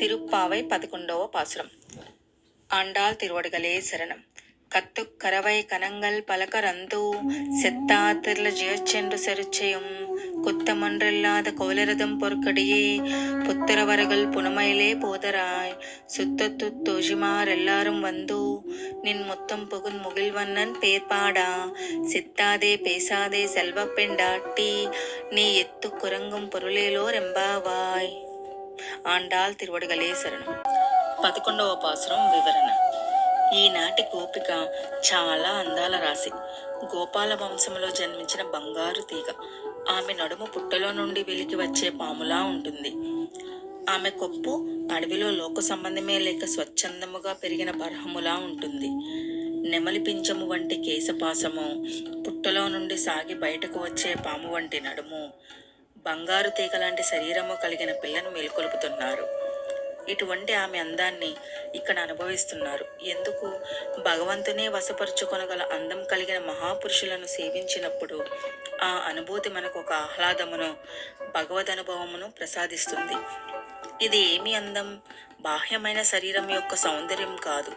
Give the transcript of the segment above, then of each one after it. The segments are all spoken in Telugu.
திருப்பாவை పదకొండవ పాసురం ఆండాల్ తిరువడగలే శరణం కత్తు కరవై కనంగల్ పలకరందు செத்தாத்திரல ஜெயச்சென்று செருச்செயும் குத்தமன்றில்லாத கோலரதம் பொற்கடியே புத்திரவரகள் புனமையிலே போதராய் சுத்தத்து தோஷிமார் எல்லாரும் வந்து நின் முத்தம் புகுன் முகில்வண்ணன் பேர்பாடா சித்தாதே பேசாதே செல்வப் பெண்டாட்டி நீ எத்து குரங்கும் பொருளேலோ ரெம்பாவாய் ఆండాల్ తిరువడగలే శరణం. పదకొండవ పాసురం వివరణ. ఈనాటి గోపిక చాలా అందాల రాశి. గోపాల వంశంలో జన్మించిన బంగారు తీగ. ఆమె నడుము పుట్టలో నుండి వెలికి వచ్చే పాములా ఉంటుంది. ఆమె కొప్పు అడవిలో లోక సంబంధమే లేక స్వచ్ఛందముగా పెరిగిన బరహములా ఉంటుంది. నెమలి పించము వంటి కేశపాసము పుట్టలో నుండి సాగి బయటకు వచ్చే పాము వంటి నడుము. బంగారు తీగ లాంటి శరీరము కలిగిన పిల్లను మేల్కొల్పుతున్నారు. ఇటువంటి ఆమె అందాన్ని ఇక్కడ అనుభవిస్తున్నారు. ఎందుకు? భగవంతునే వశపరుచుకొనగల అందం కలిగిన మహాపురుషులను సేవించినప్పుడు ఆ అనుభూతి మనకు ఒక ఆహ్లాదమును భగవద్ అనుభవమును ప్రసాదిస్తుంది. ఇది ఏమి అందం? బాహ్యమైన శరీరం యొక్క సౌందర్యం కాదు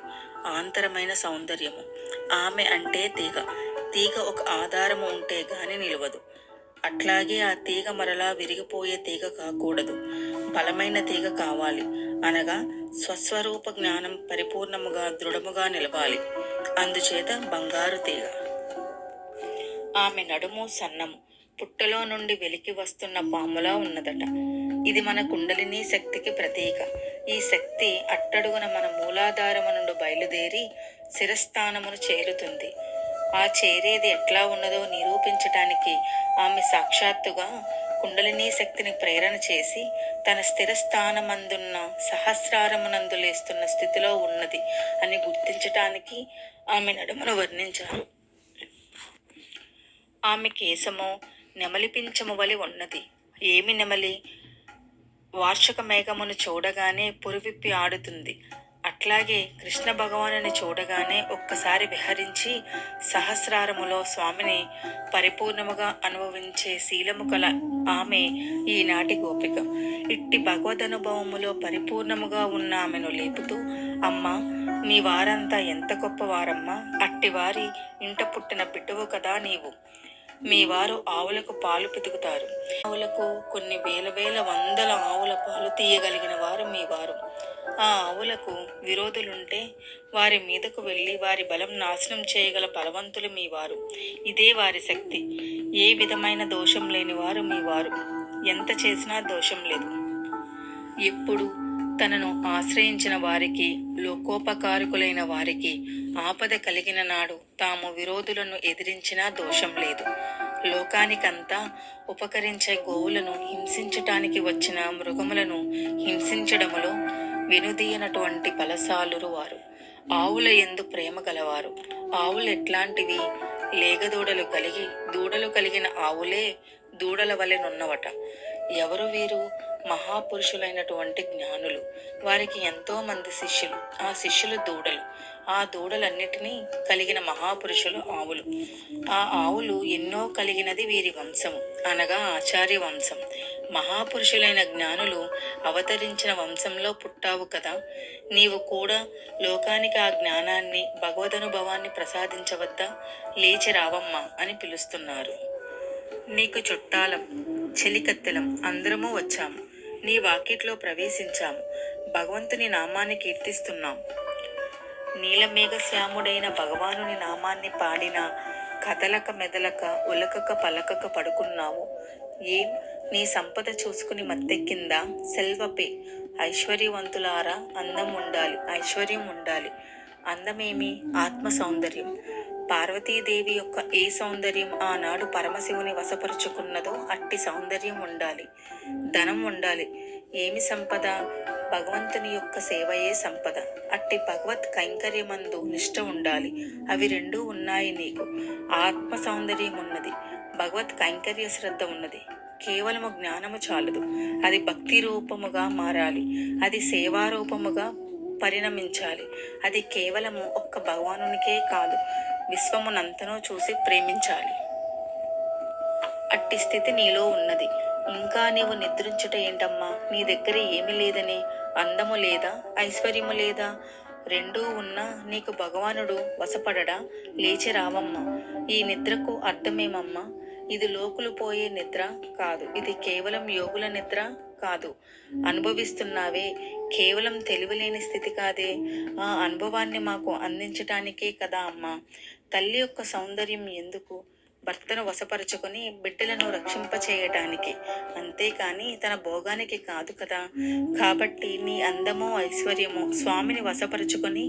ఆంతరమైన సౌందర్యము. ఆమె అంటే తీగ. తీగ ఒక ఆధారము ఉంటే గాని నిలవదు. అట్లాగే ఆ తీగ మరలా విరిగిపోయే తీగ కాకూడదు. బలమైన తీగ కావాలి. అనగా స్వస్వరూప జ్ఞానం పరిపూర్ణముగా దృఢముగా నిలవాలి. అందుచేత బంగారు తీగ. ఆమె నడుము సన్నము. పుట్టలో నుండి వెలికి వస్తున్న పాములా ఉన్నదట. ఇది మన కుండలిని శక్తికి ప్రతీక. ఈ శక్తి అట్టడుగున మన మూలాధారము నుండి బయలుదేరి శిరస్థానమును చేరుతుంది. ఆ చేరేది ఎట్లా ఉన్నదో నిరూపించటానికి ఆమె సాక్షాత్తుగా కుండలినీ శక్తిని ప్రేరణ చేసి తన స్థిర స్థానమందున్న సహస్రారమునందు లేస్తున్న స్థితిలో ఉన్నది అని గుర్తించటానికి ఆమె నడుమును వర్ణించారు. ఆమె కేశము నెమలి పించము వలి ఉన్నది. ఏమి నెమలి? వార్షిక మేఘమును చూడగానే పురివిప్పి ఆడుతుంది. అట్లాగే కృష్ణ భగవానుని చూడగానే ఒక్కసారి విహరించి సహస్రారములో స్వామిని పరిపూర్ణముగా అనుభవించే శీలము కల ఆమె ఈనాటి గోపిక. ఇట్టి భగవద్ అనుభవములో పరిపూర్ణముగా ఉన్న ఆమెను లేపుతూ అమ్మా మీ వారంతా ఎంత గొప్పవారమ్మా! అట్టి వారి ఇంట పుట్టిన బిడ్డవు కదా నీవు. మీ వారు ఆవులకు పాలు పితుకుతారు. ఆవులకు కొన్ని వేల వేల వందల ఆవుల పాలు తీయగలిగిన వారు మీ వారు. ఆ ఆవులకు విరోధులుంటే వారి మీదకు వెళ్ళి వారి బలం నాశనం చేయగల బలవంతులు మీ వారు. ఇదే వారి శక్తి. ఏ విధమైన దోషం లేని వారు మీ వారు. ఎంత చేసినా దోషం లేదు. ఎప్పుడు తనను ఆశ్రయించిన వారికి లోకోపకారకులైన వారికి ఆపద కలిగిన నాడు తాము విరోధులను ఎదిరించినా దోషం లేదు. లోకానికంతా ఉపకరించే గోవులను హింసించటానికి వచ్చిన మృగములను హింసించడములో వినుదీయనటువంటి పలసాలురు వారు. ఆవుల ఎందు ప్రేమ గలవారు. ఆవులు ఎట్లాంటివి? లేగదూడలు కలిగి దూడలు కలిగిన ఆవులే దూడల వలెనున్నవట ఎవరు వీరు? మహాపురుషులైనటువంటి జ్ఞానులు. వారికి ఎంతో మంది శిష్యులు. ఆ శిష్యులు దూడలు. ఆ దూడలన్నిటినీ కలిగిన మహాపురుషులు ఆవులు. ఆ ఆవులు ఎన్నో కలిగినది వీరి వంశము అనగా ఆచార్య వంశం. మహాపురుషులైన జ్ఞానులు అవతరించిన వంశంలో పుట్టావు కదా. నీవు కూడా లోకానికి ఆ జ్ఞానాన్ని భగవదనుభవాన్ని ప్రసాదించవద్దా? లేచి రావమ్మా అని పిలుస్తున్నారు. నీకు చుట్టాలం చెలికత్తెలం అందరము వచ్చాము. నీ వాకిట్లో ప్రవేశించాము. భగవంతుని నామాన్ని కీర్తిస్తున్నాం. నీలమేఘశ్యాముడైన భగవానుని నామాన్ని పాడిన కదలక మెదలక ఉలకక పలకక పడుకున్నావు. ఏం? నీ సంపద చూసుకుని మత్తెక్కిందా? సెల్వపే ఐశ్వర్యవంతులారా అందం ఉండాలి ఐశ్వర్యం ఉండాలి అందమేమి? ఆత్మ సౌందర్యం. పార్వతీదేవి యొక్క ఏ సౌందర్యం ఆనాడు పరమశివుని వశపరుచుకున్నదో అట్టి సౌందర్యం ఉండాలి ధనం ఉండాలి ఏమి సంపద? భగవంతుని యొక్క సేవయే సంపద. అట్టి భగవత్ కైంకర్యమందు నిష్ట ఉండాలి. అవి రెండూ ఉన్నాయి నీకు. ఆత్మ సౌందర్యం ఉన్నది. భగవత్ కైంకర్య శ్రద్ధ ఉన్నది. కేవలము జ్ఞానము చాలదు. అది భక్తి రూపముగా మారాలి. అది సేవారూపముగా పరిణమించాలి. అది కేవలము ఒక్క భగవానునికే కాదు విశ్వమునంతనో చూసి ప్రేమించాలి. అట్టి స్థితి నీలో ఉన్నది. ఇంకా నీవు నిద్రించుట ఏంటమ్మా? నీ దగ్గర ఏమీ లేదని అందము లేదా? ఐశ్వర్యము లేదా? రెండూ ఉన్నా నీకు భగవానుడు వసపడడా లేచి రావమ్మ. ఈ నిద్రకు అర్థమేమమ్మా? ఇది లోకులు పోయే నిద్ర కాదు. ఇది కేవలం యోగుల నిద్ర కాదు. అనుభవిస్తున్నావే. కేవలం తెలివిలేని స్థితి కాదే. ఆ అనుభవాన్ని మాకు అందించటానికే కదా అమ్మా. తల్లి యొక్క సౌందర్యం ఎందుకు? భర్తను వశపరుచుకొని బిడ్డలను రక్షింపచేయటానికి. అంతేకాని తన భోగానికి కాదు కదా. కాబట్టి నీ అందము ఐశ్వర్యము స్వామిని వశపరుచుకొని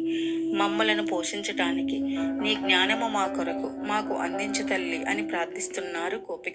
మమ్మలను పోషించటానికి నీ జ్ఞానము మా కొరకు మాకు అందించు తల్లి అని ప్రార్థిస్తున్నారు గోపికలు.